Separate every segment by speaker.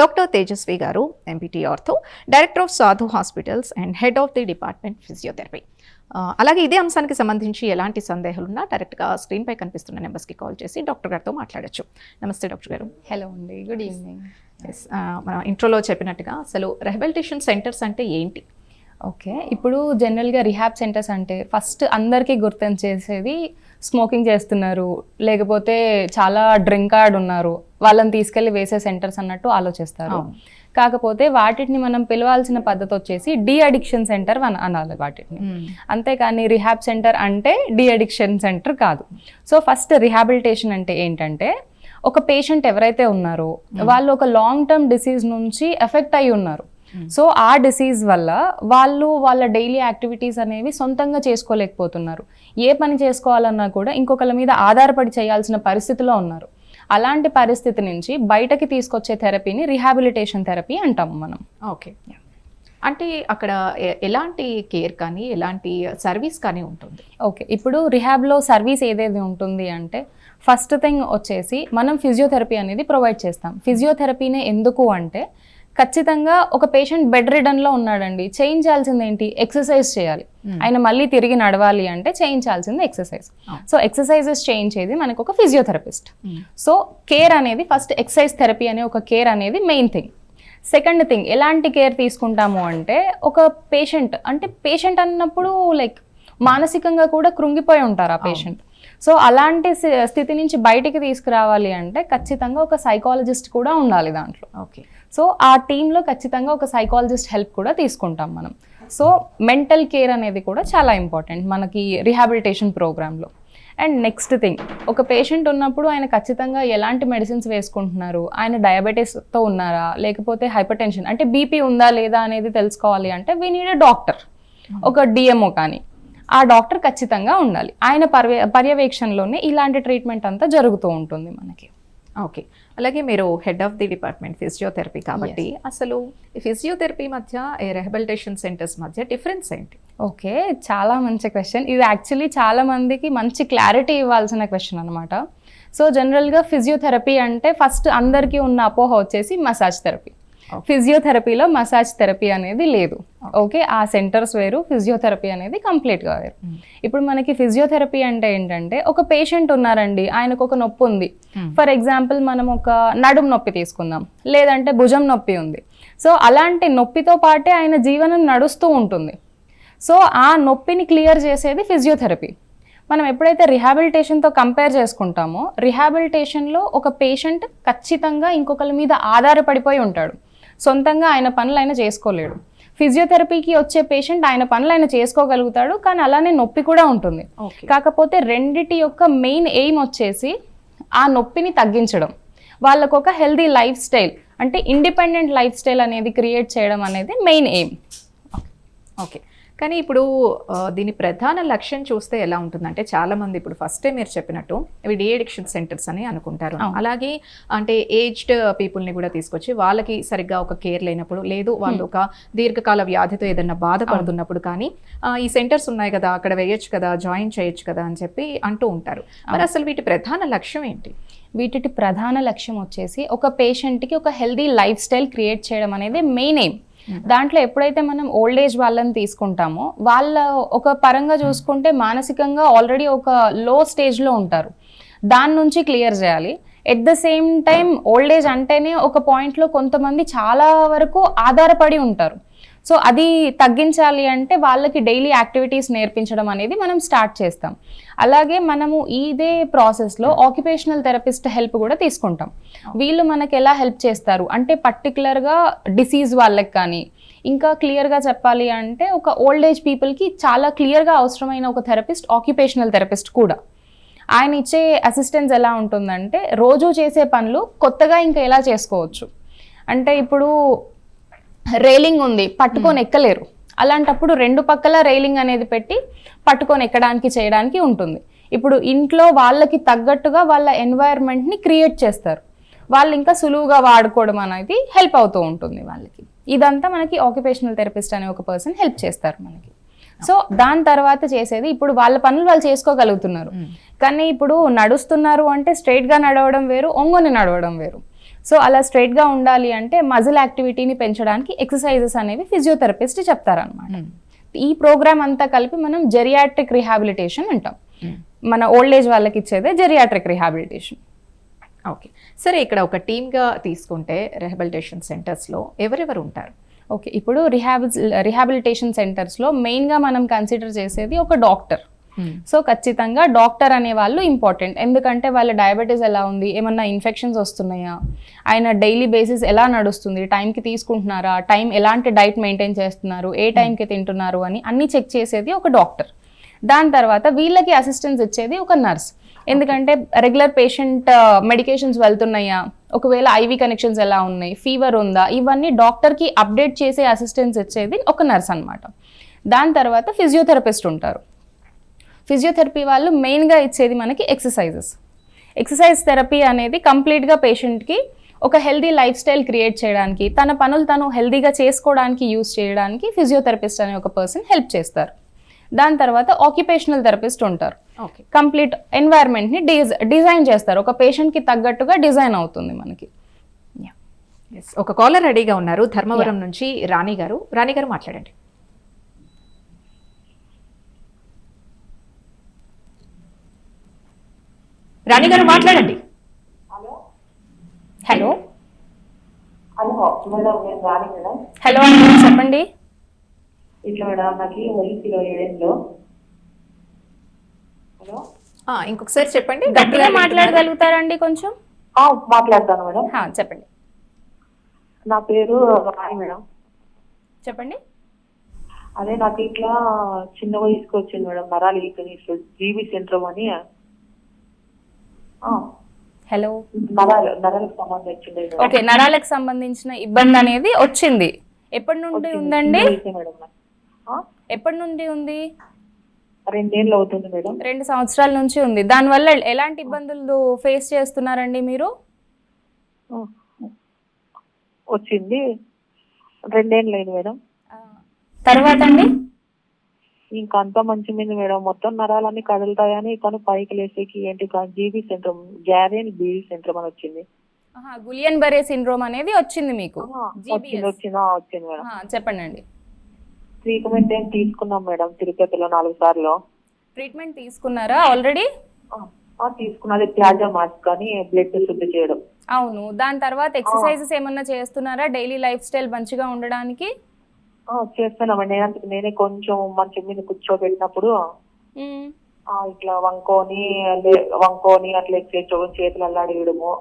Speaker 1: Doctor Tejaswi గారు MPT ortho director of Sadhu hospitals and head of the department physiotherapy అలాగే ఇదే అంశానికి సంబంధించి ఎలాంటి సందేహాలు ఉన్నా డైరెక్ట్గా స్క్రీన్పై కనిపిస్తున్న నెంబర్స్కి కాల్ చేసి డాక్టర్ గారితో మాట్లాడొచ్చు. నమస్తే డాక్టర్ గారు.
Speaker 2: హలో అండి. గుడ్ ఈవినింగ్
Speaker 1: ఎస్ మన ఇంట్రోలో చెప్పినట్టుగా అసలు రెహబిలిటేషన్ సెంటర్స్ అంటే ఏంటి?
Speaker 2: ఓకే ఇప్పుడు జనరల్గా రిహాబ్ సెంటర్స్ అంటే ఫస్ట్ అందరికీ గుర్తం చేసేది స్మోకింగ్ చేస్తున్నారు. లేకపోతే చాలా డ్రింక్ కార్డ్ ఉన్నారు. వాళ్ళని తీసుకెళ్ళి వేసే సెంటర్స్ అన్నట్టు ఆలోచిస్తారు. కాకపోతే వాటిని మనం పిలవాల్సిన పద్ధతి వచ్చేసి డి అడిక్షన్ సెంటర్ అని అనాలి వాటిని. అంతేకాని రిహాబ్ సెంటర్ అంటే డి అడిక్షన్ సెంటర్ కాదు. సో ఫస్ట్ రిహాబిలిటేషన్ అంటే ఏంటంటే ఒక పేషెంట్ ఎవరైతే ఉన్నారో వాళ్ళు ఒక లాంగ్ టర్మ్ డిసీజ్ నుంచి ఎఫెక్ట్ అయి ఉన్నారు. సో ఆ డిసీజ్ వల్ల వాళ్ళు వాళ్ళ డైలీ యాక్టివిటీస్ అనేవి సొంతంగా చేసుకోలేకపోతున్నారు. ఏ పని చేసుకోవాలన్నా కూడా ఇంకొకళ్ళ మీద ఆధారపడి చేయాల్సిన పరిస్థితిలో ఉన్నారు. అలాంటి పరిస్థితి నుంచి బయటకి తీసుకొచ్చే థెరపీని రిహాబిలిటేషన్ థెరపీ అంటాం మనం.
Speaker 1: ఓకే. అంటే అక్కడ ఎలాంటి కేర్ కానీ ఎలాంటి సర్వీస్ కానీ ఉంటుంది?
Speaker 2: ఓకే. ఇప్పుడు రిహాబ్లో సర్వీస్ ఏదేది ఉంటుంది అంటే ఫస్ట్ థింగ్ వచ్చేసి మనం ఫిజియోథెరపీ అనేది ప్రొవైడ్ చేస్తాం. ఫిజియోథెరపీనే ఎందుకు అంటే ఖచ్చితంగా ఒక పేషెంట్ బెడ్ రిడన్లో ఉన్నాడండి. చేయించాల్సింది ఏంటి ఎక్సర్సైజ్ చేయాలి ఆయన మళ్ళీ తిరిగి నడవాలి అంటే చేయించాల్సింది ఎక్సర్సైజ్ సో ఎక్సర్సైజెస్ చేయించేది మనకు ఒక ఫిజియోథెరపిస్ట్ సో కేర్ అనేది ఫస్ట్ ఎక్సర్సైజ్ థెరపీ అనే ఒక కేర్ అనేది మెయిన్ థింగ్ సెకండ్ థింగ్ ఎలాంటి కేర్ తీసుకుంటాము అంటే ఒక పేషెంట్ అంటే పేషెంట్ అన్నప్పుడు లైక్ మానసికంగా కూడా కృంగిపోయి ఉంటారు ఆ పేషెంట్ సో అలాంటి స్థితి నుంచి బయటికి తీసుకురావాలి అంటే ఖచ్చితంగా ఒక సైకాలజిస్ట్ కూడా ఉండాలి దాంట్లో.
Speaker 1: ఓకే.
Speaker 2: సో ఆ టీంలో ఖచ్చితంగా ఒక సైకాలజిస్ట్ హెల్ప్ కూడా తీసుకుంటాం మనం. సో మెంటల్ కేర్ అనేది కూడా చాలా ఇంపార్టెంట్ మనకి రిహాబిలిటేషన్ ప్రోగ్రాంలో అండ్ నెక్స్ట్ థింగ్ ఒక పేషెంట్ ఉన్నప్పుడు ఆయన ఖచ్చితంగా ఎలాంటి మెడిసిన్స్ వేసుకుంటున్నారు? ఆయన డయాబెటీస్తో ఉన్నారా? లేకపోతే హైపర్ టెన్షన్ అంటే బీపీ ఉందా లేదా అనేది తెలుసుకోవాలి అంటే వీ నీడ్ ఎ డాక్టర్ ఒక డిఎంఓ కానీ. ఆ డాక్టర్ ఖచ్చితంగా ఉండాలి. ఆయన పర్య పర్యవేక్షణలోనే ఇలాంటి ట్రీట్మెంట్ అంతా జరుగుతూ ఉంటుంది మనకి.
Speaker 1: ఓకే. అలాగే మీరు head of the department physiotherapy కాబట్టి అసలు ఈ ఫిజియోథెరపీ మధ్య రెహబిలిటేషన్ సెంటర్స్ మధ్య డిఫరెన్స్ ఏంటి?
Speaker 2: ఓకే చాలా మంచి క్వశ్చన్ ఇది యాక్చువల్లీ చాలా మందికి మంచి క్లారిటీ ఇవ్వాల్సిన క్వశ్చన్ అనమాట సో జనరల్గా ఫిజియోథెరపీ అంటే ఫస్ట్ అందరికీ ఉన్న అపోహ వచ్చేసి మసాజ్ థెరపీ ఫిజియోథెరపీలో మసాజ్ థెరపీ అనేది లేదు. ఓకే ఆ సెంటర్స్ వేరు ఫిజియోథెరపీ అనేది కంప్లీట్గా వేరు. ఇప్పుడు మనకి ఫిజియోథెరపీ అంటే ఏంటంటే ఒక పేషెంట్ ఉన్నారండి ఆయనకు ఒక నొప్పి ఉంది. ఫర్ ఎగ్జాంపుల్ మనం ఒక నడుము నొప్పి తీసుకుందాం. లేదంటే భుజం నొప్పి ఉంది. సో అలాంటి నొప్పితో పాటే ఆయన జీవనం నడుస్తూ ఉంటుంది. సో ఆ నొప్పిని క్లియర్ చేసేది ఫిజియోథెరపీ మనం ఎప్పుడైతే రిహాబిలిటేషన్తో కంపేర్ చేసుకుంటామో రిహాబిలిటేషన్లో ఒక పేషెంట్ ఖచ్చితంగా ఇంకొకరి మీద ఆధారపడిపోయి ఉంటాడు. సొంతంగా ఆయన పనులు ఆయన చేసుకోలేడు. ఫిజియోథెరపీకి వచ్చే పేషెంట్ ఆయన పనులు ఆయన చేసుకోగలుగుతాడు కానీ అలానే నొప్పి కూడా ఉంటుంది. కాకపోతే రెండిటి యొక్క మెయిన్ ఎయిమ్ వచ్చేసి ఆ నొప్పిని తగ్గించడం. వాళ్ళకు ఒక హెల్దీ లైఫ్ స్టైల్ అంటే ఇండిపెండెంట్ లైఫ్ స్టైల్ అనేది క్రియేట్ చేయడం అనేది మెయిన్ ఎయిమ్.
Speaker 1: ఓకే. కానీ ఇప్పుడు దీని ప్రధాన లక్ష్యం చూస్తే ఎలా ఉంటుందంటే చాలా మంది ఇప్పుడు ఫస్టే మీరు చెప్పినట్టు ఇవి డి అడిక్షన్ సెంటర్స్ అని అనుకుంటారు. అలాగే అంటే ఏజ్డ్ పీపుల్ని కూడా తీసుకొచ్చి వాళ్ళకి సరిగ్గా ఒక కేర్ లేనప్పుడు లేదు వాళ్ళు ఒక దీర్ఘకాల వ్యాధితో ఏదైనా బాధపడుతున్నప్పుడు కానీ ఈ సెంటర్స్ ఉన్నాయి కదా అక్కడ వేయొచ్చు కదా జాయిన్ చేయొచ్చు కదా అని చెప్పి అంటూ ఉంటారు. మరి అసలు వీటి ప్రధాన లక్ష్యం ఏంటి?
Speaker 2: వీటి ప్రధాన లక్ష్యం వచ్చేసి ఒక పేషెంట్కి ఒక హెల్దీ లైఫ్ స్టైల్ క్రియేట్ చేయడం అనేది మెయిన్ ఎయిమ్ దాంట్లో ఎప్పుడైతే మనం ఓల్డ్ ఏజ్ వాళ్ళని తీసుకుంటామో వాళ్ళ ఒక పరంగా చూసుకుంటే మానసికంగా ఆల్రెడీ ఒక లో స్టేజ్లో ఉంటారు. దాని నుంచి క్లియర్ చేయాలి. At the same time old age అంటేనే ఒక పాయింట్లో కొంతమంది చాలా వరకు ఆధారపడి ఉంటారు. సో అది తగ్గించాలి అంటే వాళ్ళకి డైలీ యాక్టివిటీస్ నేర్పించడం అనేది మనం స్టార్ట్ చేస్తాం. అలాగే మనము ఇదే ప్రాసెస్లో ఆక్యుపేషనల్ థెరపిస్ట్ హెల్ప్ కూడా తీసుకుంటాం. వీళ్ళు మనకి ఎలా హెల్ప్ చేస్తారు? అంటే పర్టికులర్గా డిసీజ్ వాళ్ళకి కానీ ఇంకా క్లియర్గా చెప్పాలి అంటే ఒక ఓల్డ్ ఏజ్ పీపుల్కి చాలా క్లియర్గా అవసరమైన ఒక థెరపిస్ట్ ఆక్యుపేషనల్ థెరపిస్ట్ కూడా. ఆయన ఇచ్చే అసిస్టెన్స్ ఎలా ఉంటుందంటే రోజు చేసే పనులు కొత్తగా ఇంకా ఎలా చేసుకోవచ్చు? అంటే ఇప్పుడు రైలింగ్ ఉంది పట్టుకొని ఎక్కలేరు. అలాంటప్పుడు రెండు పక్కల రైలింగ్ అనేది పెట్టి పట్టుకొని ఎక్కడానికి చేయడానికి ఉంటుంది. ఇప్పుడు ఇంట్లో వాళ్ళకి తగ్గట్టుగా వాళ్ళ ఎన్వైర్న్మెంట్ని క్రియేట్ చేస్తారు. వాళ్ళు ఇంకా సులువుగా వాడుకోవడం అనేది హెల్ప్ అవుతూ ఉంటుంది వాళ్ళకి. ఇదంతా మనకి ఆక్యుపేషనల్ థెరపిస్ట్ అనే ఒక పర్సన్ హెల్ప్ చేస్తారు మనకి. సో దాని తర్వాత చేసేది ఇప్పుడు వాళ్ళ పనులు వాళ్ళు చేసుకోగలుగుతున్నారు. కానీ ఇప్పుడు నడుస్తున్నారు అంటే straight గా నడవడం వేరు ఒంగొని నడవడం వేరు. సో అలా స్ట్రైట్గా ఉండాలి అంటే మజిల్ యాక్టివిటీని పెంచడానికి ఎక్సర్సైజెస్ అనేవి ఫిజియోథెరపిస్ట్ చెప్తారనమాట
Speaker 1: Hmm.
Speaker 2: ఈ ప్రోగ్రామ్ అంతా కలిపి మనం జెరియాట్రిక్ రిహాబిలిటేషన్ అంటాం.
Speaker 1: Hmm.
Speaker 2: మన ఓల్డ్ ఏజ్ వాళ్ళకి ఇచ్చేదే జెరియాట్రిక్ రిహాబిలిటేషన్
Speaker 1: ఓకే సరే ఇక్కడ ఒక టీమ్గా తీసుకుంటే రిహబిలిటేషన్ సెంటర్స్లో ఎవరెవరు ఉంటారు?
Speaker 2: ఓకే ఇప్పుడు రిహాబి రిహాబిలిటేషన్ సెంటర్స్లో మెయిన్గా మనం కన్సిడర్ చేసేది ఒక డాక్టర్ సో ఖచ్చితంగా డాక్టర్ అనే వాళ్ళు ఇంపార్టెంట్. ఎందుకంటే వాళ్ళ డయాబెటీస్ ఎలా ఉంది? ఏమన్నా ఇన్ఫెక్షన్స్ వస్తున్నాయా? ఆయన డైలీ బేసిస్ ఎలా నడుస్తుంది? టైంకి తీసుకుంటున్నారా? టైం ఎలాంటి డైట్ మెయింటైన్ చేస్తున్నారు? ఏ టైంకి తింటున్నారు అని అన్ని చెక్ చేసేది ఒక డాక్టర్. దాని తర్వాత వీళ్ళకి అసిస్టెన్స్ ఇచ్చేది ఒక నర్స్. ఎందుకంటే రెగ్యులర్ పేషెంట్ మెడికేషన్స్ వెళ్తున్నాయా? ఒకవేళ ఐవి కనెక్షన్స్ ఎలా ఉన్నాయి? ఫీవర్ ఉందా? ఇవన్నీ డాక్టర్కి అప్డేట్ చేసే అసిస్టెన్స్ ఇచ్చేది ఒక నర్స్ అన్నమాట. దాని తర్వాత ఫిజియోథెరపిస్ట్ ఉంటారు. ఫిజియోథెరపీ వాళ్ళు మెయిన్గా ఇచ్చేది మనకి ఎక్సర్సైజెస్. ఎక్సర్సైజ్ థెరపీ అనేది కంప్లీట్గా పేషెంట్కి ఒక హెల్దీ లైఫ్ స్టైల్ క్రియేట్ చేయడానికి తన పనులు తను హెల్దీగా చేసుకోవడానికి యూస్ చేయడానికి ఫిజియోథెరపిస్ట్ అనే ఒక పర్సన్ హెల్ప్ చేస్తారు. దాని తర్వాత ఆక్యుపేషనల్ థెరపిస్ట్ ఉంటారు.
Speaker 1: ఓకే.
Speaker 2: కంప్లీట్ ఎన్వైర్న్మెంట్ని డిజ్ డిజైన్ చేస్తారు. ఒక పేషెంట్కి తగ్గట్టుగా డిజైన్ అవుతుంది మనకి.
Speaker 1: ఒక కాలర్ రెడీగా ఉన్నారు ధర్మవరం నుంచి రాణి గారు. రాణి గారు మాట్లాడండి. రాణి గారు మాట్లాడండి.
Speaker 2: హలో.
Speaker 3: హలో. మేడం నేను రాని మేడం.
Speaker 2: హలో అండి చెప్పండి.
Speaker 3: ఇట్లా మేడం నాకు హలో.
Speaker 1: ఆ, ఇంకొకసారి చెప్పండి
Speaker 2: గట్టిగా మాట్లాడగలుగుతారండి కొంచెం.
Speaker 3: ఆ, మాట్లాడతాను మేడం.
Speaker 2: చెప్పండి.
Speaker 3: నా పేరు రాణి మేడం.
Speaker 2: చెప్పండి.
Speaker 3: అదే నాకు ఇట్లా చిన్న వయసుకి వచ్చింది మేడం నరాలు ఈకనీస్ జీబీ సెంట్రమ్ అని.
Speaker 2: హలో. ఓకే నరాలకు సంబంధించిన ఇబ్బంది అనేది వచ్చింది. ఎప్పటి నుండి. ఉందండి? ఎప్పటి నుండి ఉంది?
Speaker 3: రెండేళ్ళు అవుతుంది మేడం.
Speaker 2: రెండు సంవత్సరాల నుంచి ఉంది. దానివల్ల ఎలాంటి ఇబ్బందులు ఫేస్ చేస్తున్నారండి మీరు?
Speaker 3: వచ్చింది. రెండేళ్ళు అయింది మేడం.
Speaker 2: తర్వాత అండి?
Speaker 3: ఇంకా అంతా మంచి మీద మేడం మొత్తం నరాలన్నీ కదులుతాయని తను పైకి లేసేకి ఏంటి జీబీ సెంట్రమ్ గ్యారియన్ బీబీ సెంట్రమ్ అని వచ్చింది.
Speaker 2: గులియన్ బరే సిండ్రోమ్ అనేది వచ్చింది మీకు?
Speaker 3: వచ్చింది. వచ్చింది వచ్చింది మేడం.
Speaker 2: చెప్పండి
Speaker 3: ట్రీట్మెంట్ ఏం తీసుకున్నాం మేడం తిరుపతిలో నాలుగు సార్లు.
Speaker 2: ట్రీట్మెంట్ తీసుకున్నారా ఆల్రెడీ?
Speaker 3: తీసుకున్నది ప్లాజా మాస్క్ అని బ్లడ్ శుద్ధి చేయడం.
Speaker 2: అవును దాని తర్వాత ఎక్సర్సైజెస్ ఏమన్నా చేస్తున్నారా డైలీ లైఫ్ స్టైల్ మంచిగా ఉండడానికి?
Speaker 3: చేస్తున్నామండి. నేనంతకు నేనే కొంచెం మంచం మీద కూర్చోబెట్టినప్పుడు ఇట్లా వంకోని వంకోని అట్లా ఎక్కేసుకోవడం చేతులు అల్లాడియడము.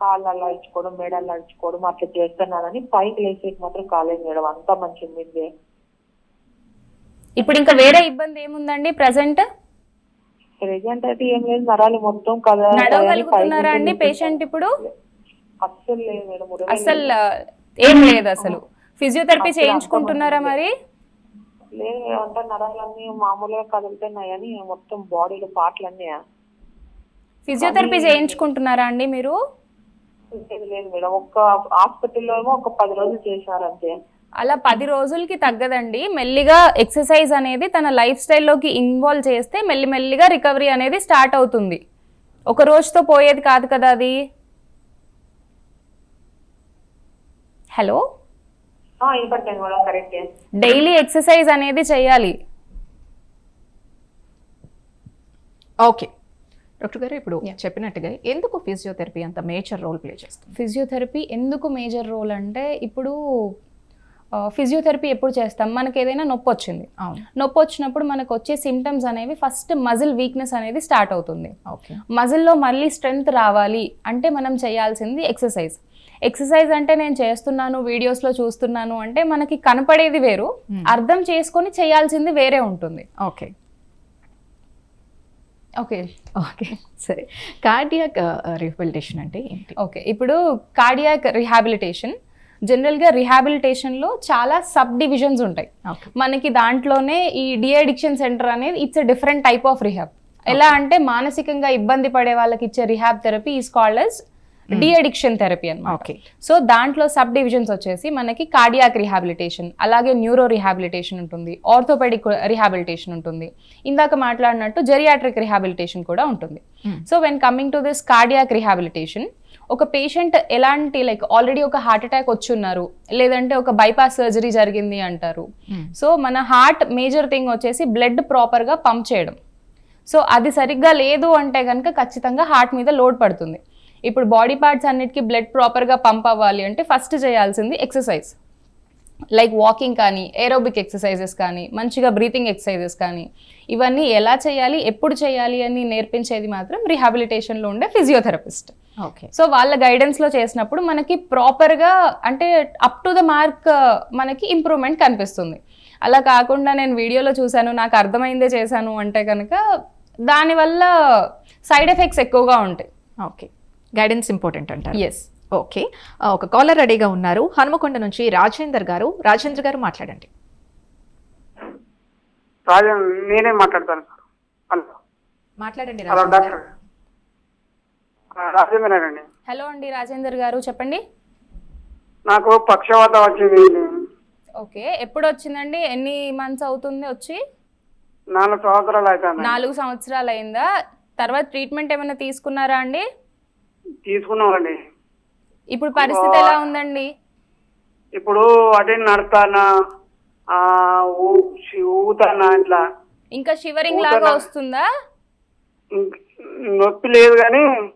Speaker 3: కాళ్ళు అల్లాడించుకోవడం మెడ అల్లాడించుకోవడం అట్లా చేస్తున్నానని పైకి లేసేకి మాత్రం కాలేదు మేడం అంతా మంచి మీద.
Speaker 2: ఇప్పుడు ఇంకా వేరే ఇబ్బంది ఏముందండి ప్రజెంట్?
Speaker 3: ప్రెజెంట్ అయితే ఏం లేదు నరాలు మొత్తం కదా
Speaker 2: నడవగలుగుతున్నారా అండి పేషెంట్ ఇప్పుడు?
Speaker 3: అస్సలు లేదు మేడం
Speaker 2: అసలు ఏం లేదు అసలు. ఫిజియోథెరపీ చేయించుకుంటున్నారా మరి?
Speaker 3: లేదు అంటే నరాలన్నీ మామూలుగా కదులుతున్నాయని మొత్తం బాడీలో పాటలన్నీ
Speaker 2: ఫిజియోథెరపీ చేయించుకుంటున్నారా అండి మీరు?
Speaker 3: లేదు మేడం. ఒక్క హాస్పిటల్లో ఏమో ఒక పది రోజులు
Speaker 2: అలా పది రోజులకి తగ్గదండి. మెల్లిగా ఎక్సర్సైజ్ అనేది తన లైఫ్ స్టైల్లోకి ఇన్వాల్వ్ చేస్తే మెల్లిమెల్లిగా రికవరీ అనేది స్టార్ట్ అవుతుంది. ఒక రోజుతో పోయేది కాదు కదా అది? హలో
Speaker 3: ఆ, వినపడుతుంది మేడం కరెక్టే
Speaker 2: డైలీ ఎక్సర్సైజ్ అనేది చేయాలి.
Speaker 1: ఓకే. డాక్టర్ గారు ఇప్పుడు చెప్పినట్టుగా ఎందుకు ఫిజియోథెరపీ అంత మేజర్ రోల్ ప్లే చేస్తుంది?
Speaker 2: ఫిజియోథెరపీ ఎందుకు మేజర్ రోల్ అంటే ఇప్పుడు ఫిజియోథెరపీ ఎప్పుడు చేస్తాం? మనకి ఏదైనా నొప్పి వచ్చింది.
Speaker 1: అవును.
Speaker 2: నొప్పి వచ్చినప్పుడు మనకు వచ్చే సిమ్టమ్స్ అనేవి ఫస్ట్ మజిల్ వీక్నెస్ అనేది స్టార్ట్ అవుతుంది.
Speaker 1: ఓకే.
Speaker 2: మజిల్లో మళ్ళీ స్ట్రెంగ్త్ రావాలి అంటే మనం చేయాల్సింది ఎక్సర్సైజ్. ఎక్సర్సైజ్ అంటే నేను చేస్తున్నాను వీడియోస్లో చూస్తున్నాను అంటే మనకి కనపడేది వేరు అర్థం చేసుకొని చేయాల్సింది వేరే ఉంటుంది.
Speaker 1: ఓకే
Speaker 2: ఓకే
Speaker 1: ఓకే సరే. కార్డియాక్ రిహబిలిటేషన్ అంటే ఏంటి?
Speaker 2: ఓకే ఇప్పుడు కార్డియాక్ రిహాబిలిటేషన్ జనరల్గా రిహాబిలిటేషన్లో చాలా సబ్ డివిజన్స్ ఉంటాయి మనకి దాంట్లోనే ఈ డిఅడిక్షన్ సెంటర్ అనేది it's a different type of rehab ఎలా అంటే మానసికంగా ఇబ్బంది పడే వాళ్ళకి ఇచ్చే rehab therapy is called as deaddiction therapy అన్నమాట.
Speaker 1: ఓకే.
Speaker 2: సో దాంట్లో సబ్ డివిజన్స్ వచ్చేసి మనకి కార్డియాక్ రిహాబిలిటేషన్ అలాగే న్యూరో రిహాబిలిటేషన్ ఉంటుంది ఆర్థోపెడిక్ రిహాబిలిటేషన్ ఉంటుంది. ఇందాక మాట్లాడినట్టు జెరియాట్రిక్ రిహాబిలిటేషన్ కూడా ఉంటుంది. So when coming to this cardiac rehabilitation ఒక పేషెంట్ ఎలాంటి లైక్ ఆల్రెడీ ఒక హార్ట్ అటాక్ వచ్చున్నారు లేదంటే ఒక బైపాస్ సర్జరీ జరిగింది అంటారు. సో మన హార్ట్ మేజర్ థింగ్ వచ్చేసి బ్లడ్ ప్రాపర్గా పంప్ చేయడం. సో అది సరిగ్గా లేదు అంటే కనుక ఖచ్చితంగా హార్ట్ మీద లోడ్ పడుతుంది. ఇప్పుడు బాడీ పార్ట్స్ అన్నిటికీ బ్లడ్ ప్రాపర్గా పంప్ అవ్వాలి అంటే ఫస్ట్ చేయాల్సింది ఎక్సర్సైజ్ లైక్ వాకింగ్ కానీ ఏరోబిక్ ఎక్సర్సైజెస్ కానీ మంచిగా బ్రీతింగ్ ఎక్సర్సైజెస్ కానీ ఇవన్నీ ఎలా చేయాలి ఎప్పుడు చేయాలి అని నేర్పించేది మాత్రం రిహాబిలిటేషన్లో ఉండే ఫిజియోథెరపిస్ట్
Speaker 1: ఓకే
Speaker 2: సో వాళ్ళ గైడెన్స్లో చేసినప్పుడు మనకి ప్రాపర్గా అంటే అప్ టు ద మార్క్ మనకి ఇంప్రూవ్మెంట్ కనిపిస్తుంది. అలా కాకుండా నేను వీడియోలో చూశాను నాకు అర్థమైందే చేశాను అంటే కనుక దానివల్ల సైడ్ ఎఫెక్ట్స్ ఎక్కువగా ఉంటాయి.
Speaker 1: ఓకే గైడెన్స్ ఇంపార్టెంట్ అంటారు.
Speaker 2: ఎస్
Speaker 1: ఓకే ఒక కాలర్ రెడీగా ఉన్నారు. హనుమకొండ నుంచి రాజేందర్ గారు. రాజేంద్ర గారు మాట్లాడండి.
Speaker 4: నేనే మాట్లాడతాను హలో.
Speaker 1: మాట్లాడండి
Speaker 4: హలో డాక్టర్. రాజేంద్రనండి
Speaker 2: హలో అండి రాజేందర్ గారు. చెప్పండి.
Speaker 4: నాకు పక్షవాతం వచ్చింది
Speaker 2: ఓకే ఎప్పుడు వచ్చిందండి ఎన్ని మంత్స్ అవుతుంది వచ్చి?
Speaker 4: నాలుగు సంవత్సరాలు అవుతుంది
Speaker 2: నాలుగు సంవత్సరాలు అయిందా? తర్వాత ట్రీట్మెంట్ ఏమైనా తీసుకున్నారా అండి?
Speaker 4: తీసుకున్నామండి.
Speaker 2: ఇప్పుడు పరిస్థితి ఎలా ఉందండి?
Speaker 4: ఇప్పుడు అటే నడతానా ఆ, ఊ- ఊ- ఊగుతానా ఇట్లా.
Speaker 2: ఇంకా షివరింగ్ లాగా
Speaker 4: ఊతనా?
Speaker 2: వస్తుందా?
Speaker 4: నొప్పి లేదు కానీ.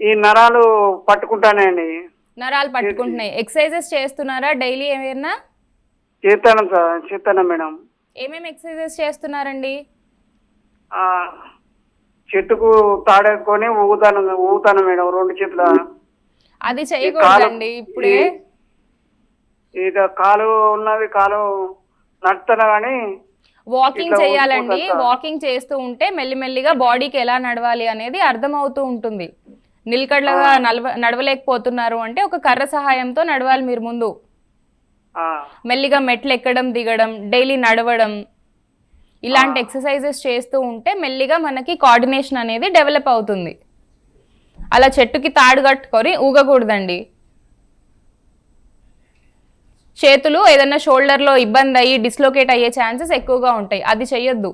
Speaker 4: ఈ నరాలు పట్టుకుంటానండి.
Speaker 2: నరాలు పట్టుకుంటున్నాయి. ఎక్సర్సైజెస్ చేస్తున్నారా డైలీ ఏమైనా?
Speaker 4: చేస్తాను సార్ చేస్తాను మేడం.
Speaker 2: ఏమేమి ఎక్సర్సైజెస్ చేస్తున్నారండి?
Speaker 4: ఆ, చెట్టుకు తాడేసుకొని ఊగుతాను ఊగుతాను మేడం రెండు చేతుల.
Speaker 2: అది చేయకూడదండి ఇప్పుడే.
Speaker 4: ఇక కాలు ఉన్నది కాలు నడుతున్నా కానీ
Speaker 2: వాకింగ్ చేయాలండి? వాకింగ్ చేస్తూ ఉంటే మెల్లిమెల్లిగా బాడీకి ఎలా నడవాలి అనేది అర్థమవుతూ ఉంటుంది. నిలకడగా నడవ నడవలేకపోతున్నారు అంటే ఒక కర్ర సహాయంతో నడవాలి మీరు ముందు. మెల్లిగా మెట్లు ఎక్కడం దిగడం డైలీ నడవడం ఇలాంటి ఎక్సర్సైజెస్ చేస్తూ ఉంటే మెల్లిగా మనకి కోఆర్డినేషన్ అనేది డెవలప్ అవుతుంది. అలా చెట్టుకి తాడు కట్టుకొని ఊగకూడదండి. చేతులు ఏదైనా షోల్డర్లో ఇబ్బంది అయ్యి డిస్లోకేట్ అయ్యే ఛాన్సెస్ ఎక్కువగా ఉంటాయి. అది చెయ్యొద్దు.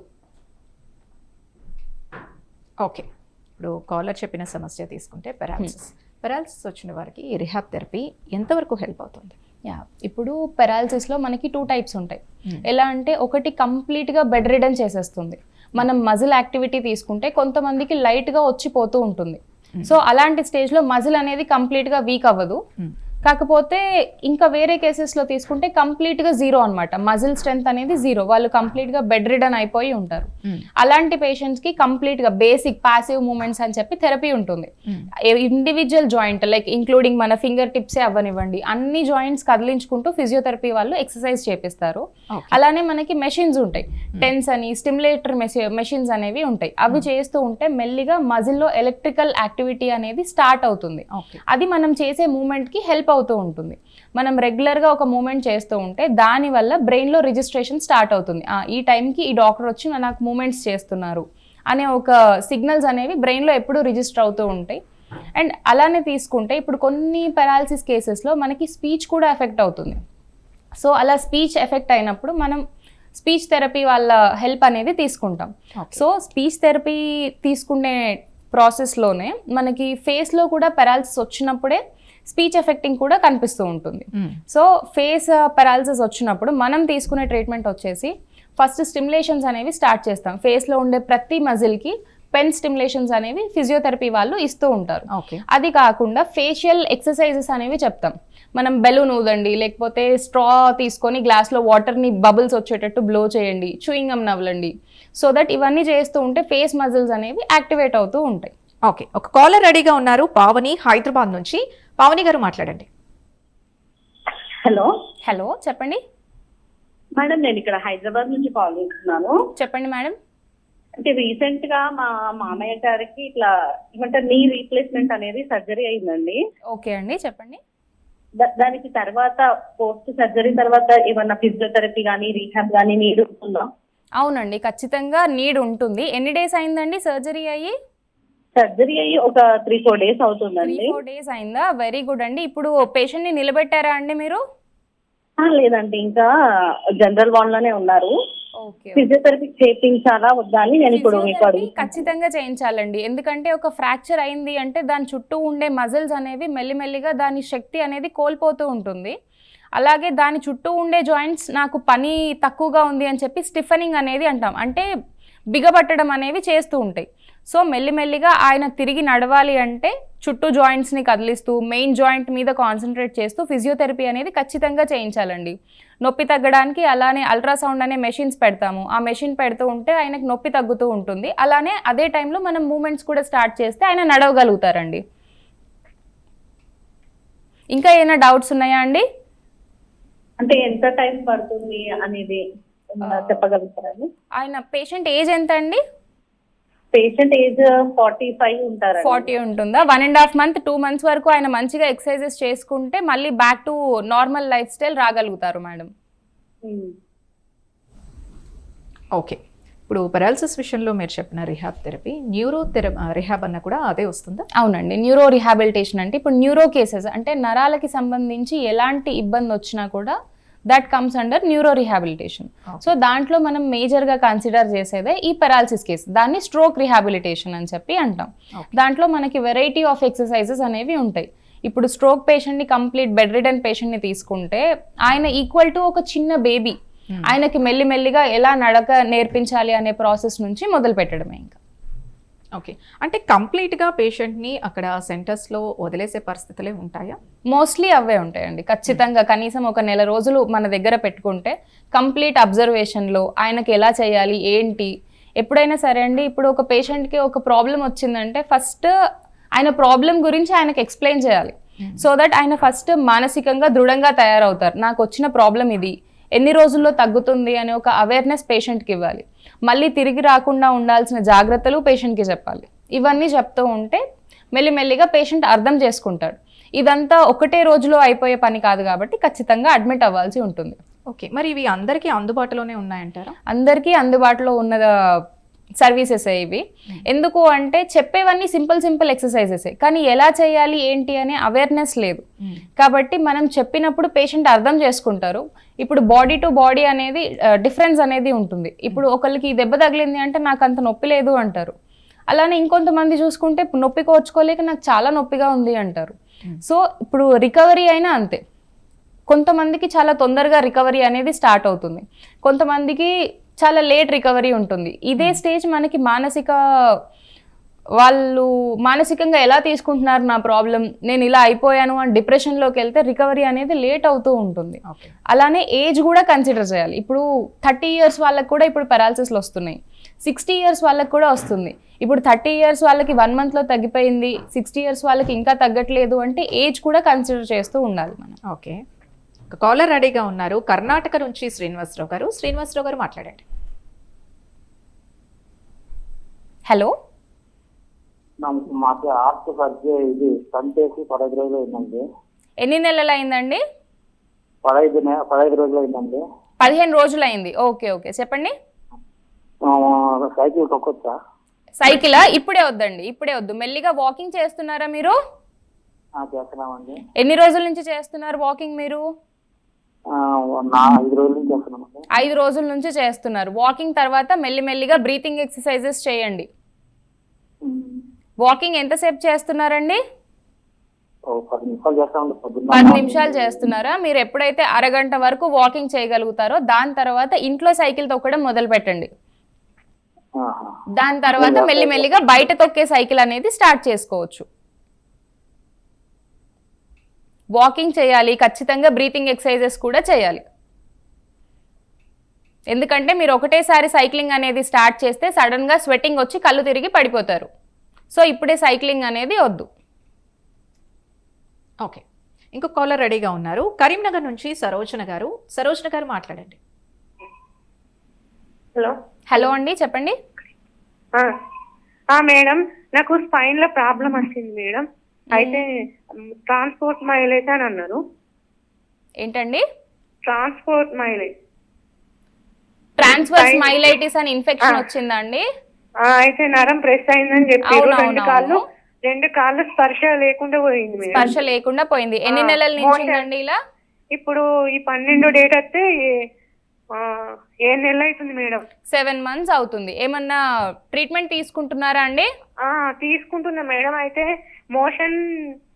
Speaker 1: ఓకే. ఇప్పుడు కాలర్ చెప్పిన సమస్య తీసుకుంటే పెరాలసిస్ పెరాలసిస్ వచ్చిన వారికి రిహాబ్ థెరపీ ఎంతవరకు హెల్ప్ అవుతుంది?
Speaker 2: యా ఇప్పుడు పెరాలసిస్లో మనకి టూ టైప్స్ ఉంటాయి. ఎలా అంటే ఒకటి కంప్లీట్గా బెడ్ రిడన్ చేసేస్తుంది. మనం మజిల్ యాక్టివిటీ తీసుకుంటే కొంతమందికి లైట్గా వచ్చిపోతూ ఉంటుంది. సో అలాంటి స్టేజ్లో మజిల్ అనేది కంప్లీట్గా వీక్ అవ్వదు.
Speaker 1: Hmm.
Speaker 2: కాకపోతే ఇంకా వేరే కేసెస్లో తీసుకుంటే కంప్లీట్గా జీరో అన్నమాట. మజిల్ స్ట్రెంత్ అనేది జీరో వాళ్ళు కంప్లీట్గా బెడ్ రిడన్ అయిపోయి ఉంటారు.
Speaker 1: Hmm.
Speaker 2: అలాంటి పేషెంట్స్కి కంప్లీట్గా బేసిక్ పాసివ్ మూమెంట్స్ అని చెప్పి థెరపీ ఉంటుంది.
Speaker 1: Hmm.
Speaker 2: Individual joint like including మన ఫింగర్ టిప్సే అవ్వనివ్వండి. అన్ని జాయింట్స్ కదిలించుకుంటూ ఫిజియోథెరపీ వాళ్ళు ఎక్సర్సైజ్ చేపిస్తారు. అలానే మనకి మెషిన్స్ ఉంటాయి. టెన్స్ అని స్టిమ్యులేటర్ మెషిన్స్ అనేవి ఉంటాయి. అవి చేస్తూ ఉంటే మెల్లిగా మజిల్లో ఎలక్ట్రికల్ యాక్టివిటీ అనేది స్టార్ట్ అవుతుంది. అది మనం చేసే మూమెంట్కి హెల్ప్ అవుతూ ఉంటుంది. మనం రెగ్యులర్గా ఒక మూమెంట్ చేస్తూ ఉంటే దానివల్ల బ్రెయిన్లో రిజిస్ట్రేషన్ స్టార్ట్ అవుతుంది. ఈ టైంకి ఈ డాక్టర్ వచ్చి నాకు మూమెంట్స్ చేస్తున్నారు అనే ఒక సిగ్నల్స్ అనేవి బ్రెయిన్లో ఎప్పుడూ రిజిస్టర్ అవుతూ ఉంటాయి. అండ్ అలానే తీసుకుంటే ఇప్పుడు కొన్ని పెరాలసిస్ కేసెస్లో మనకి స్పీచ్ కూడా ఎఫెక్ట్ అవుతుంది. సో అలా స్పీచ్ ఎఫెక్ట్ అయినప్పుడు మనం స్పీచ్ థెరపీ వాళ్ళ హెల్ప్ అనేది తీసుకుంటాం. సో స్పీచ్ థెరపీ తీసుకునే ప్రాసెస్లోనే మనకి ఫేస్లో కూడా పెరాలసిస్ వచ్చినప్పుడే స్పీచ్ ఎఫెక్టింగ్ కూడా కనిపిస్తూ ఉంటుంది.
Speaker 1: Hmm.
Speaker 2: సో ఫేస్ పెరాలసిస్ వచ్చినప్పుడు మనం తీసుకునే ట్రీట్మెంట్ వచ్చేసి ఫస్ట్ స్టిమ్యులేషన్స్ అనేవి స్టార్ట్ చేస్తాం. ఫేస్లో ఉండే ప్రతి మజిల్కి పెన్ స్టిమ్యులేషన్స్ అనేవి ఫిజియోథెరపీ వాళ్ళు ఇస్తూ ఉంటారు.
Speaker 1: ఓకే
Speaker 2: అది కాకుండా ఫేషియల్ ఎక్సర్సైజెస్ అనేవి చెప్తాం. మనం బెలూన్ ఊదండి లేకపోతే స్ట్రా తీసుకొని గ్లాస్లో వాటర్ని బబుల్స్ వచ్చేటట్టు బ్లో చేయండి చూయింగం నవ్వలండి. సో దట్ ఇవన్నీ చేస్తూ ఉంటే ఫేస్ మజిల్స్ అనేవి యాక్టివేట్ అవుతూ ఉంటాయి.
Speaker 1: ఓకే ఒక కాలర్ రెడీగా ఉన్నారు పావని హైదరాబాద్ నుంచి. పావని గారు మాట్లాడండి.
Speaker 3: హలో.
Speaker 2: హలో చెప్పండి.
Speaker 3: మేడం నేను ఇక్కడ హైదరాబాద్ నుంచి కాల్ చేస్తున్నాను.
Speaker 2: చెప్పండి మేడం.
Speaker 3: అంటే రీసెంట్గా మా మామయ్య గారికి ఇట్లా ఏమంటారు నీ రీప్లేస్మెంట్ అనేది సర్జరీ అయిందండి.
Speaker 2: ఓకే అండి చెప్పండి.
Speaker 3: దా- దానికి తర్వాత పోస్ట్ సర్జరీ తర్వాత ఏమన్నా ఫిజియోథెరపీ కానీ రీహాబ్ కానీ నీడ్ ఉంటుందా?
Speaker 2: అవునండి ఖచ్చితంగా నీడ్ ఉంటుంది. ఎన్ని డేస్ అయిందండి సర్జరీ అయ్యి?
Speaker 3: సర్జరీ అయ్యి ఒక త్రీ ఫోర్ డేస్
Speaker 2: త్రీ
Speaker 3: అవుతుందండి
Speaker 2: ఫోర్ డేస్ అయిందా? వెరీ గుడ్ అండి. ఇప్పుడు పేషెంట్ని నిలబెట్టారా అండి మీరు?
Speaker 3: లేదండి. ఇంకా జనరల్ వార్డ్లోనే ఉన్నారు.
Speaker 2: ఓకే
Speaker 5: ఫిజియోథెరపీ చేయించాలా వద్దా అని నేను ఇప్పుడు
Speaker 2: ఖచ్చితంగా చేయించాలండి. ఎందుకంటే ఒక ఫ్రాక్చర్ అయింది అంటే దాని చుట్టూ ఉండే మజిల్స్ అనేవి మెల్లిమెల్లిగా దాని శక్తి అనేది కోల్పోతూ ఉంటుంది. అలాగే దాని చుట్టూ ఉండే జాయింట్స్ నాకు పని తక్కువగా ఉంది అని చెప్పి స్టిఫనింగ్ అనేది అంటాం. అంటే బిగబట్టడం అనేవి చేస్తూ ఉంటాయి. సో మెల్లిమెల్లిగా ఆయన తిరిగి నడవాలి అంటే చుట్టూ జాయింట్స్ని కదిలిస్తూ మెయిన్ జాయింట్ మీద కాన్సన్ట్రేట్ చేస్తూ ఫిజియోథెరపీ అనేది ఖచ్చితంగా చేయించాలండి. నొప్పి తగ్గడానికి అలానే అల్ట్రాసౌండ్ అనే మెషిన్స్ పెడతాము. ఆ మెషిన్ పెడుతూ ఉంటే ఆయనకు నొప్పి తగ్గుతూ ఉంటుంది. అలానే అదే టైంలో మనం మూమెంట్స్ కూడా స్టార్ట్ చేస్తే ఆయన నడవగలుగుతారండి. ఇంకా ఏమైనా డౌట్స్ ఉన్నాయా అండి?
Speaker 5: అంటే ఎంత టైం పడుతుంది అనేది చెప్పగలుగుతారండి
Speaker 2: ఆయన పేషెంట్ ఏజ్ ఎంత అండి
Speaker 5: పేషెంట్ ఏజ్ ఫార్టీ ఫైవ్ ఉంటారు
Speaker 2: ఫార్టీ ఉంటుందా? One and half month two months వరకు ఆయన మంచిగా ఎక్సర్సైజెస్ చేసుకుంటే మళ్ళీ back to normal life style రాగలుగుతారు మేడం.
Speaker 1: ఓకే ఇప్పుడు పెరాలసిస్ విషయంలో మీరు చెప్పిన రిహాబ్ థెరపీ న్యూరో థెర రిహాబ్ అన్న కూడా అదే వస్తుందా?
Speaker 2: అవునండి. న్యూరో రిహాబిలిటేషన్ అంటే ఇప్పుడు న్యూరో కేసెస్ అంటే నరాలకి సంబంధించి ఎలాంటి ఇబ్బంది వచ్చినా కూడా that comes under neuro rehabilitation so దాంట్లో మనం మేజర్గా కన్సిడర్ చేసేదే ఈ పెరాలసిస్ కేస్ దాన్ని స్ట్రోక్ రిహాబిలిటేషన్ అని చెప్పి అంటాం. దాంట్లో మనకి వెరైటీ ఆఫ్ ఎక్సర్సైజెస్ అనేవి ఉంటాయి. ఇప్పుడు స్ట్రోక్ పేషెంట్ని కంప్లీట్ బెడ్ రిడన్ పేషెంట్ని తీసుకుంటే ఆయన ఈక్వల్ టు ఒక చిన్న బేబీ ఆయనకి మెల్లిమెల్లిగా ఎలా నడక నేర్పించాలి అనే ప్రాసెస్ నుంచి మొదలు పెట్టడమే ఇంకా.
Speaker 1: ఓకే అంటే కంప్లీట్గా పేషెంట్ని అక్కడ సెంటర్స్లో వదిలేసే పరిస్థితులే ఉంటాయా?
Speaker 2: మోస్ట్లీ అవే ఉంటాయండి. ఖచ్చితంగా కనీసం ఒక నెల రోజులు మన దగ్గర పెట్టుకుంటే కంప్లీట్ అబ్జర్వేషన్లో ఆయనకి ఎలా చేయాలి ఏంటి? ఎప్పుడైనా సరే అండి ఇప్పుడు ఒక పేషెంట్కి ఒక ప్రాబ్లం వచ్చిందంటే ఫస్ట్ ఆయన ప్రాబ్లం గురించి ఆయనకి ఎక్స్ప్లెయిన్ చేయాలి. సో దట్ ఆయన ఫస్ట్ మానసికంగా దృఢంగా తయారవుతారు. నాకు వచ్చిన ప్రాబ్లం ఇది. ఎన్ని రోజుల్లో తగ్గుతుంది అనే ఒక అవేర్నెస్ పేషెంట్కి ఇవ్వాలి. మళ్ళీ తిరిగి రాకుండా ఉండాల్సిన జాగ్రత్తలు పేషెంట్కి చెప్పాలి. ఇవన్నీ చెప్తూ ఉంటే మెల్లిమెల్లిగా పేషెంట్ అర్థం చేసుకుంటాడు. ఇదంతా ఒకటే రోజులో అయిపోయే పని కాదు కాబట్టి ఖచ్చితంగా అడ్మిట్ అవ్వాల్సి ఉంటుంది.
Speaker 1: ఓకే. మరి ఇవి అందరికీ అందుబాటులోనే ఉన్నాయంటారా?
Speaker 2: అందరికీ అందుబాటులో ఉన్న సర్వీసెస్ ఇవి. ఎందుకు అంటే చెప్పేవన్నీ సింపుల్ సింపుల్ ఎక్సర్సైజెస్ కానీ ఎలా చేయాలి ఏంటి అనే అవేర్నెస్ లేదు. కాబట్టి మనం చెప్పినప్పుడు పేషెంట్ అర్థం చేసుకుంటారు. ఇప్పుడు బాడీ టు బాడీ అనేది డిఫరెన్స్ అనేది ఉంటుంది. ఇప్పుడు ఒకరికి దెబ్బ తగిలింది అంటే నాకు అంత నొప్పి లేదు అంటారు. అలానే ఇంకొంతమంది చూసుకుంటే నొప్పి కోర్చుకోలేక నాకు చాలా నొప్పిగా ఉంది అంటారు. సో ఇప్పుడు రికవరీ అయినా అంతే. కొంతమందికి చాలా తొందరగా రికవరీ అనేది స్టార్ట్ అవుతుంది. కొంతమందికి చాలా లేట్ రికవరీ ఉంటుంది. ఇదే స్టేజ్ మనకి మానసిక వాళ్ళు మానసికంగా ఎలా తీసుకుంటున్నారు నా ప్రాబ్లం నేను ఇలా అయిపోయాను అని డిప్రెషన్లోకి వెళ్తే రికవరీ అనేది లేట్ అవుతూ ఉంటుంది. అలానే ఏజ్ కూడా కన్సిడర్ చేయాలి. ఇప్పుడు థర్టీ ఇయర్స్ వాళ్ళకి కూడా ఇప్పుడు పెరాలసిస్లు వస్తున్నాయి. సిక్స్టీ ఇయర్స్ వాళ్ళకి కూడా వస్తుంది. ఇప్పుడు థర్టీ ఇయర్స్ వాళ్ళకి వన్ మంత్లో తగ్గిపోయింది సిక్స్టీ ఇయర్స్ వాళ్ళకి ఇంకా తగ్గట్లేదు అంటే ఏజ్ కూడా కన్సిడర్ చేస్తూ ఉండాలి మనం.
Speaker 1: ఓకే కాలర్ రెడీగా ఉన్నారు. కర్ణాటక నుంచి శ్రీనివాసరావు గారు. శ్రీనివాసరావు గారు మాట్లాడండి.
Speaker 2: హలో?
Speaker 6: మాకు ఆర్ట్ సర్జరీ ఇది పదహైదు రోజులు అయిందండి.
Speaker 2: ఎన్ని నెలలు అయిందండి?
Speaker 6: పదహైదు నె- పదహైదు రోజులు అయిందండి.
Speaker 2: పదిహేను రోజులు అయింది. Okay okay. చెప్పండి.
Speaker 6: సైకిల్ తొక్కొచ్చా?
Speaker 2: సైకిలా? ఇప్పుడే వద్దండి. ఇప్పుడే వద్దు. మెల్లిగా వాకింగ్ చేస్తున్నారా మీరు?
Speaker 6: చేస్తున్నామండి.
Speaker 2: ఎన్ని రోజుల నుంచి చేస్తున్నారు వాకింగ్ మీరు?
Speaker 6: ఐదు రోజుల నుంచి
Speaker 2: చేస్తున్నారు. వాకింగ్ తర్వాత మెల్లిమెల్లిగా బ్రీతింగ్ ఎక్సర్సైజెస్ చేయండి. వాకింగ్ ఎంతసేపు చేస్తున్నారండి?
Speaker 6: పది నిమిషాలు
Speaker 2: చేస్తున్నారా? మీరు ఎప్పుడైతే అరగంట వరకు వాకింగ్ చేయగలుగుతారో దాని తర్వాత ఇంట్లో సైకిల్ తొక్కడం మొదలు పెట్టండి. దాని తర్వాత మెల్లిమెల్లిగా బయట తొక్కే సైకిల్ అనేది స్టార్ట్ చేసుకోవచ్చు. వాకింగ్ చేయాలి ఖచ్చితంగా బ్రీతింగ్ ఎక్సర్సైజెస్ కూడా చేయాలి. ఎందుకంటే మీరు ఒకటేసారి సైక్లింగ్ అనేది స్టార్ట్ చేస్తే సడన్గా స్వెట్టింగ్ వచ్చి కళ్ళు తిరిగి పడిపోతారు. సో ఇప్పుడే సైక్లింగ్ అనేది వద్దు.
Speaker 1: ఓకే. ఇంకో కాలర్ రెడీగా ఉన్నారు. కరీంనగర్ నుంచి సరోజన గారు. సరోజన గారు మాట్లాడండి.
Speaker 7: హలో.
Speaker 2: హలో అండి చెప్పండి.
Speaker 7: మేడం నాకు స్పైన్లో ప్రాబ్లం వచ్చింది మేడం. అయితే ట్రాన్స్పోర్ట్ మైలేజ్ అని అన్నారు.
Speaker 2: ఏంటండి?
Speaker 7: ట్రాన్స్పోర్ట్ మైలేజ్
Speaker 2: ట్రాన్స్ఫర్ స్మైలైటిస్ అని ఇన్ఫెక్షన్ వచ్చిందండి?
Speaker 7: అయితే నరం ప్రెస్ అయిందని చెప్పారు రెండు కాళ్ళు. రెండు కాళ్ళు స్పర్శ లేకుండా పోయింది
Speaker 2: స్పర్శ లేకుండా పోయింది. ఎన్ని నెలల నుంచి. ఉందండి ఇలా?
Speaker 7: ఇప్పుడు ఈ పన్నెండో డేట్ ఆ, ఏ నెల అవుతుంది మేడం.
Speaker 2: సెవెన్ మంత్స్ అవుతుంది. ఏమన్నా ట్రీట్మెంట్ తీసుకుంటున్నారా అండి?
Speaker 7: ఆ తీసుకుంటున్నా మేడం. అయితే మోషన్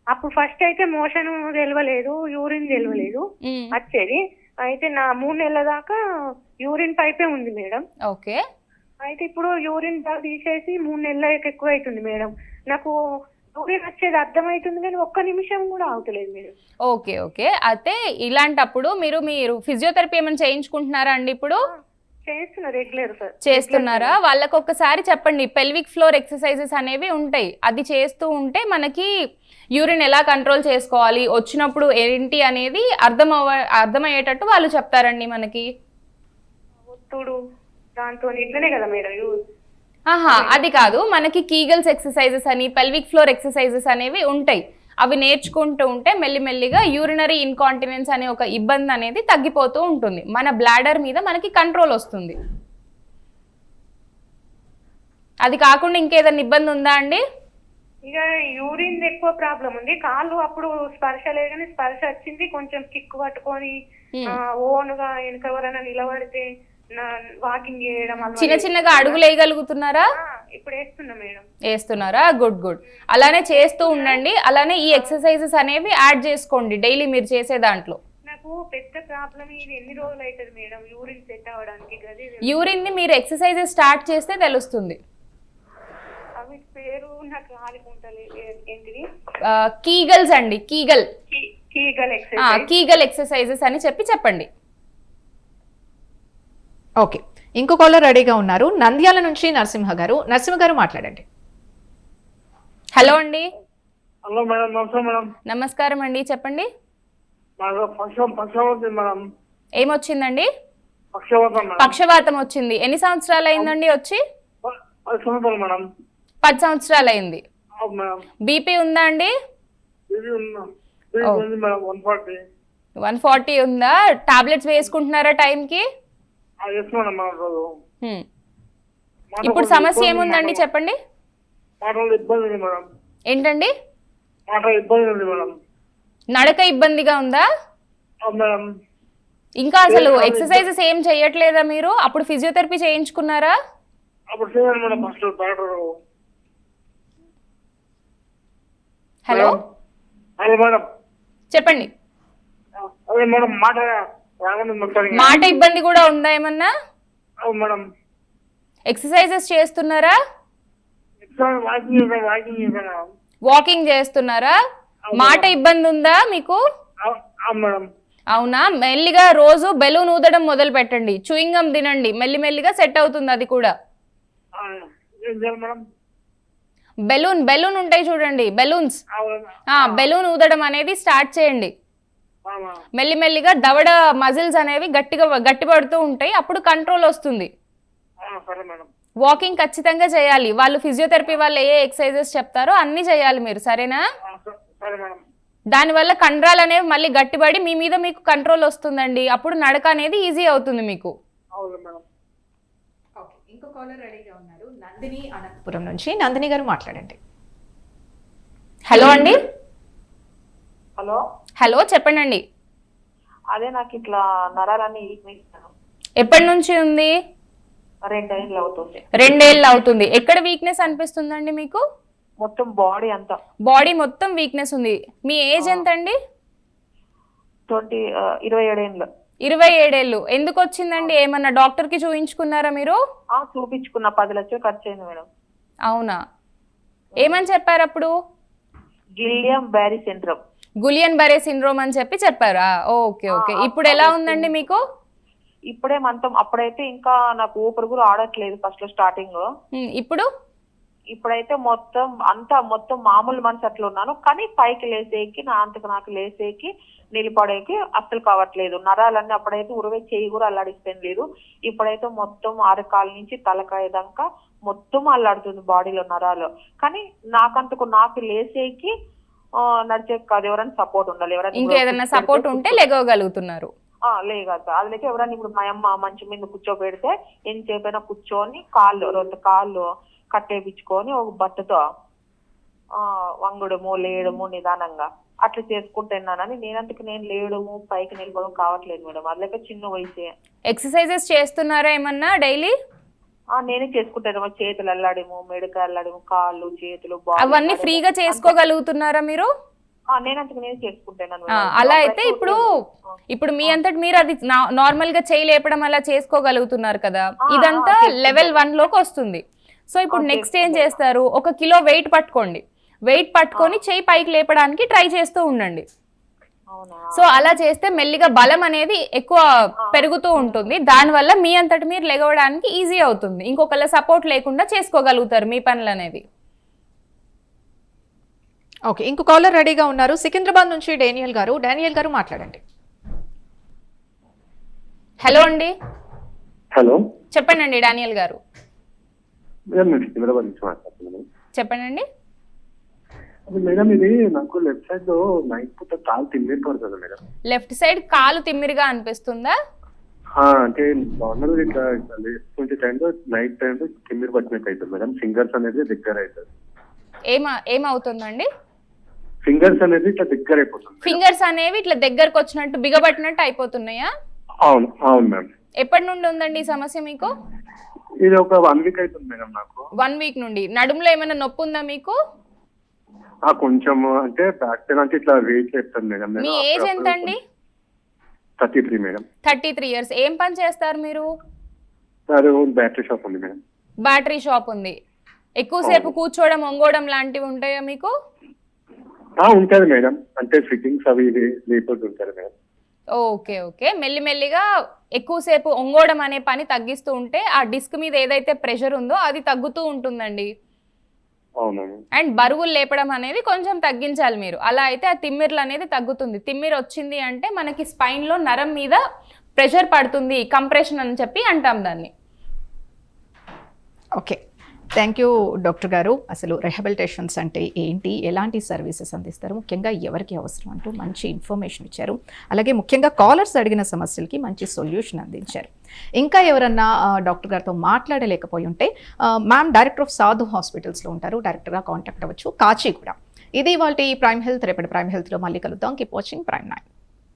Speaker 7: అప్పుడు ఫస్ట్ అయితే మోషన్ తెలియలేదు యూరిన్ తెలియలేదు
Speaker 2: మ్మ్.
Speaker 7: వచ్చేది. అయితే నా మూడు నెలల దాకా యూరిన్ పైపే ఉంది మేడం.
Speaker 2: ఓకే.
Speaker 7: అయితే ఇప్పుడు యూరిన్ దా- తీసేసి మూడు నెలలకి ఎక్కువ అవుతుంది మేడం. నాకు యూరిన్ వచ్చేది అర్థమవుతుంది కానీ ఒక్క నిమిషం కూడా అవుతలేదు మేడం.
Speaker 2: Okay okay. అయితే ఇలాంటప్పుడు మీరు మీరు ఫిజియోథెరపీ ఏమైనా చేయించుకుంటున్నారా అండి ఇప్పుడు? చేస్తున్నారా? వాళ్ళకి ఒక్కసారి చెప్పండి. పెల్విక్ ఫ్లోర్ ఎక్సర్సైజెస్ అనేవి ఉంటాయి. అది చేస్తూ ఉంటే మనకి యూరిన్ ఎలా కంట్రోల్ చేసుకోవాలి? వచ్చినప్పుడు ఏంటి అనేది అర్థం అవ అర్థమయ్యేటట్టు వాళ్ళు చెప్తారండి మనకి.
Speaker 7: ఒత్తుడు దాంతో ఇట్లనే కదా మేడం యూ-
Speaker 2: ఆహా అది కాదు. మనకి కీగల్స్ ఎక్సర్సైజెస్ అని పెల్విక్ ఫ్లోర్ ఎక్సర్సైజెస్ అనేవి ఉంటాయి. అవి నేర్చుకుంటూ ఉంటే మెల్లిమెల్లిగా యూరినరీ ఇన్కాంటినెన్స్ అనే ఒక ఇబ్బంది అనేది తగ్గిపోతూ ఉంటుంది. మన బ్లాడర్ మీద మనకి కంట్రోల్ వస్తుంది. అది కాకుండా ఇంకేదైనా ఇబ్బంది ఉందా అండి?
Speaker 7: ఇక యూరిన్ ఎక్కువ ప్రాబ్లం ఉంది. కాళ్ళు అప్పుడు స్పర్శ లేదు కానీ స్పర్శ వచ్చింది. కొంచెం కిక్ పట్టుకొని ఓనుగా వెనక ఎవరైనా నిలబడితే వాకింగ్ చేయడం.
Speaker 2: చిన్న చిన్నగా అడుగులు వేయగలుగుతున్నారా?
Speaker 7: ఇప్పుడు వేస్తున్నా మేడం.
Speaker 2: వేస్తున్నారా? గుడ్ గుడ్ అలానే చేస్తూ ఉండండి. అలానే ఈ ఎక్సర్సైజెస్ అనేవి యాడ్ చేసుకోండి. డైలీ మీరు చేసే దాంట్లో.
Speaker 7: నాకు పెద్ద ప్రాబ్లం ఇది. ఎన్ని రోజులు అవుతుంది మేడం యూరిన్ సెట్ అవ్వడానికి? గది
Speaker 2: యూరిన్ని మీరు ఎక్సర్సైజెస్ స్టార్ట్ చేస్తే తెలుస్తుంది.
Speaker 7: అవి పేరు నాకు ఆడుకుంటలేదు ఏంటిది?
Speaker 2: కీగల్స్ అండి. కీగల్
Speaker 7: కీ- కీగల్ ఎక్సర్సైజ్
Speaker 2: కీగల్ ఎక్సర్సైజెస్ అని చెప్పి చెప్పండి.
Speaker 1: ఓకే. ఇంకో కాలర్ రెడీగా ఉన్నారు. నంద్యాల నుంచి నరసింహ గారు. నరసింహ గారు మాట్లాడండి.
Speaker 2: హలో అండి.
Speaker 4: Hello madam. నమస్తే మేడం.
Speaker 2: నమస్కారం అండి. చెప్పండి. ఏమొచ్చిందండి?
Speaker 4: పక్షవాతం
Speaker 2: వచ్చింది. ఎన్ని సంవత్సరాలు అయిందండి వచ్చి?
Speaker 4: పది సంవత్సరాలు
Speaker 2: అయింది. బీపీ ఉందా అండి?
Speaker 4: వన్ ఫార్టీ
Speaker 2: ఉందా? టాబ్లెట్స్ వేసుకుంటున్నారా టైంకి? ఇప్పుడు సమస్య ఏముందండి చెప్పండి? ఏంటండి? నడక ఇబ్బందిగా ఉందా? ఇంకా అసలు ఎక్సర్సైజెస్ ఏం చేయట్లేదా మీరు? అప్పుడు ఫిజియోథెరపీ చేయించుకున్నారా? హలో చెప్పండి.
Speaker 4: మేడం మాట
Speaker 2: మాట ఇబ్బంది కూడా ఉందా ఏమన్నా?
Speaker 4: మేడం.
Speaker 2: ఎక్సర్సైజెస్ చేస్తున్నారా?
Speaker 4: వాకింగ్
Speaker 2: చేస్తున్నారా? మాట ఇబ్బంది ఉందా మీకు?
Speaker 4: అవు- అవును?
Speaker 2: మెల్లిగా రోజు బెలూన్ ఊదడం మొదలు పెట్టండి. చూయింగం తినండి. మెల్లిమెల్లిగా సెట్ అవుతుంది అది కూడా. బెలూన్ బెలూన్ ఉంటాయి చూడండి బెలూన్స్. బెలూన్ ఊదడం అనేది స్టార్ట్ చేయండి. మెల్లిమెల్లిగా దవడ మజిల్స్ అనేవి గట్టిగా గట్టిపడుతూ ఉంటాయి. అప్పుడు కంట్రోల్ వస్తుంది.
Speaker 4: ఆ, సరే మేడం.
Speaker 2: వాకింగ్ ఖచ్చితంగా చేయాలి. వాళ్ళు ఫిజియోథెరపీ వాళ్ళు ఏ ఎక్సర్సైజెస్ చెప్తారో అన్నీ చేయాలి మీరు. సరేనా? దానివల్ల కండరాలు అనేవి మళ్ళీ గట్టిపడి మీ మీద మీకు కంట్రోల్ వస్తుందండి. అప్పుడు నడక అనేది ఈజీ అవుతుంది మీకు.
Speaker 4: అవును మేడం.
Speaker 1: ఓకే ఇంకో కాలర్ రెడీగా ఉన్నారు. నందిని అనంతపురం నుంచి. నందిని గారు మాట్లాడండి.
Speaker 2: హలో అండి.
Speaker 3: హలో.
Speaker 2: హలో చెప్పండి
Speaker 3: అదే నాకు ఇట్లా నరాలన్నీ
Speaker 2: ఎప్పటి నుంచి ఉంది?
Speaker 3: రెండేళ్ళు అవుతుంది.
Speaker 2: రెండేళ్ళు అవుతుంది. ఎక్కడ వీక్నెస్ అనిపిస్తుందండి మీకు?
Speaker 3: మొత్తం బాడీ అంతా.
Speaker 2: బాడీ మొత్తం వీక్నెస్ ఉంది. మీ ఏజ్ ఎంత అండి
Speaker 3: ట్వంటీ ఇరవై ఏడేళ్ళు.
Speaker 2: ఇరవై ఏడేళ్ళు. ఎందుకు వచ్చిందండి? ఏమన్నా డాక్టర్కి చూయించుకున్నారా మీరు?
Speaker 3: ఆ చూపించుకున్న. పది లక్షలు ఖర్చు అయింది మేడం.
Speaker 2: అవునా? ఏమని చెప్పారు అప్పుడు
Speaker 3: Guillain Barre syndrome.
Speaker 2: Guillain Barre syndrome అని చెప్పి చెప్పారా. Okay okay. ఇప్పుడు ఎలా ఉందండి మీకు?
Speaker 3: ఇప్పుడే మంతం అప్పుడైతే ఇంకా నాకు ఊపిరి కూడా ఆడట్లేదు ఫస్ట్లో స్టార్టింగ్
Speaker 2: ఇప్పుడు?
Speaker 3: ఇప్పుడైతే మొత్తం అంతా మొత్తం మామూలు మనిషి అట్లా ఉన్నాను. కానీ పైకి లేసేకి నా అంతకు నాకు లేసేకి నిలబడేకి అస్సలు కావట్లేదు. నరాలన్నీ అప్పుడైతే ఉరవే చేయి కూడా అల్లాడిస్తాను లేదు. ఇప్పుడైతే మొత్తం అరకాల నుంచి తలకాయ దాకా మొత్తం అల్లాడుతుంది బాడీలో నరాలు. కానీ నాకంతకు నాకు లేసేకి నడిచే కాదు ఎవరైనా సపోర్ట్ ఉండాలి ఎవరైనా
Speaker 2: ఇంకేదన్నా సపోర్ట్ ఉంటే లెగవగలుగుతున్నారు
Speaker 3: ఆ, లేదు అదిలైతే ఎవరైనా ఇప్పుడు మా అమ్మ మంచి మీద కూర్చోబెడితే ఎంతసేపైనా కూర్చొని కాళ్ళు రెండు కాళ్ళు కట్టేపించుకొని ఒక బట్టతో ఆ వంగుడము లేయడము నిదానంగా అట్లా చేసుకుంటున్నానని నేనంతకు నేను లేవడము పైకి నిలబడడం కావట్లేదు మేడం. అట్లకే చిన్న వయసే.
Speaker 2: ఎక్సర్సైజెస్ చేస్తున్నారా ఏమన్నా డైలీ?
Speaker 3: నేనే చేసుకుంటాను. చేతులు అల్లాడేమో మెడక అల్లాడేమో కాళ్ళు చేతులు
Speaker 2: అవన్నీ. ఫ్రీగా చేసుకోగలుగుతున్నారా మీరు? అలా అయితే ఇప్పుడు ఇప్పుడు మీ అంతటి మీరు అది నార్మల్గా చేయి లేపడం అలా చేసుకోగలుగుతున్నారు కదా? ఇదంతా. లెవెల్ వన్లోకి వస్తుంది. సో ఇప్పుడు నెక్స్ట్ ఏం. చేస్తారు? ఒక కిలో వెయిట్ పట్టుకోండి. వెయిట్ పట్టుకొని చేయి పైకి లేపడానికి ట్రై చేస్తూ ఉండండి. సో అలా చేస్తే మెల్లిగా బలం అనేది ఎక్కువ పెరుగుతూ ఉంటుంది. దానివల్ల మీ అంతటి మీరు లెగవడానికి ఈజీ అవుతుంది. ఇంకొకళ్ళ సపోర్ట్ లేకుండా చేసుకోగలుగుతారు మీ పనులు అనేవి
Speaker 1: ఓకే ఇంకో కాలర్ రెడీగా ఉన్నారు. సికింద్రాబాద్ నుంచి డేనియల్ గారు. డానియల్ గారు మాట్లాడండి.
Speaker 2: హలో అండి.
Speaker 6: హలో.
Speaker 2: చెప్పండి అండి డానియల్ గారు. చెప్పండి అండి
Speaker 6: మేడం ఇది నాకు లెఫ్ట్ సైడ్లో నైట్ పూట కాలు తిమ్మిరి పడుతుంది మేడం.
Speaker 2: లెఫ్ట్ సైడ్ కాలు తిమ్మిరిగా అనిపిస్తుందా?
Speaker 6: అంటే నార్మల్ ఇట్లా లేస్తుంటే టైంలో నైట్ టైంలో తిమ్మిరి పట్టినట్టు అవుతుంది మేడం. ఫింగర్స్ అనేది దగ్గర అవుతుంది.
Speaker 2: ఏమ ఏమవుతుందండి?
Speaker 6: ఫింగర్స్ అనేది ఇట్లా దగ్గర అయిపోతుంది.
Speaker 2: ఫింగర్స్ అనేవి ఇట్లా దగ్గరకు వచ్చినట్టు బిగబట్టినట్టు అయిపోతున్నాయా?
Speaker 6: అవును అవును మ్యామ్
Speaker 2: ఎప్పటి నుండి ఉందండి ఈ సమస్య మీకు?
Speaker 6: ఇది ఒక వన్ వీక్ అవుతుంది మేడం నాకు.
Speaker 2: వన్ వీక్ నుండి. నడుములో ఏమైనా నొప్పి ఉందా మీకు?
Speaker 6: కొంచెం అంటే బ్యాక్ పెయిన్ అంటే ఇట్లా వెయిట్ చేస్తాను మేడం
Speaker 2: మీ ఏజ్ ఎంత అండి?
Speaker 6: Thirty three madam
Speaker 2: thirty three years ఏం పని చేస్తారు మీరు?
Speaker 6: బ్యాటరీ షాప్ ఉంది మేడం
Speaker 2: బ్యాటరీ షాప్ ఉంది. ఎక్కువసేపు కూర్చోవడం ఒంగోవడం లాంటివి ఉంటాయా మీకు?
Speaker 6: ఉంటది మేడం అంటే ఫిట్టింగ్స్ అవి ఇవి లేకపోతే ఉంటారు మేడం
Speaker 2: ఓకే ఓకే. మెల్లిమెల్లిగా ఎక్కువసేపు ఒంగోవడం అనే పని తగ్గిస్తూ ఉంటే ఆ డిస్క్ మీద ఏదైతే ప్రెషర్ ఉందో అది తగ్గుతూ ఉంటుందండి. అండ్ బరువులు లేపడం అనేది కొంచెం తగ్గించాలి మీరు. అలా అయితే ఆ తిమ్మిర్లు అనేది తగ్గుతుంది. తిమ్మిరి వచ్చింది అంటే మనకి స్పైన్లో నరం మీద ప్రెషర్ పడుతుంది కంప్రెషన్ అని చెప్పి అంటాం దాన్ని.
Speaker 1: ఓకే. థ్యాంక్ యూ డాక్టర్ గారు. అసలు రిహబిలిటేషన్స్ అంటే ఏంటి? ఎలాంటి సర్వీసెస్ అందిస్తారు? ముఖ్యంగా ఎవరికి అవసరం అంటూ మంచి ఇన్ఫర్మేషన్ ఇచ్చారు. అలాగే ముఖ్యంగా కాలర్స్ అడిగిన సమస్యలకి మంచి సొల్యూషన్ అందించారు. ఇంకా ఎవరన్నా డాక్టర్ గారితో మాట్లాడలేకపోయి ఉంటే మ్యామ్ డైరెక్టర్ ఆఫ్ సాధు హాస్పిటల్స్లో ఉంటారు. డైరెక్టర్గా కాంటాక్ట్ అవ్వచ్చు. కాచి కూడా. ఇది వాళ్ళ ప్రైమ్ హెల్త్ రేపటి ప్రైమ్ హెల్త్లో మళ్ళీ కలుద్దాం. Keep watching Prime Nine.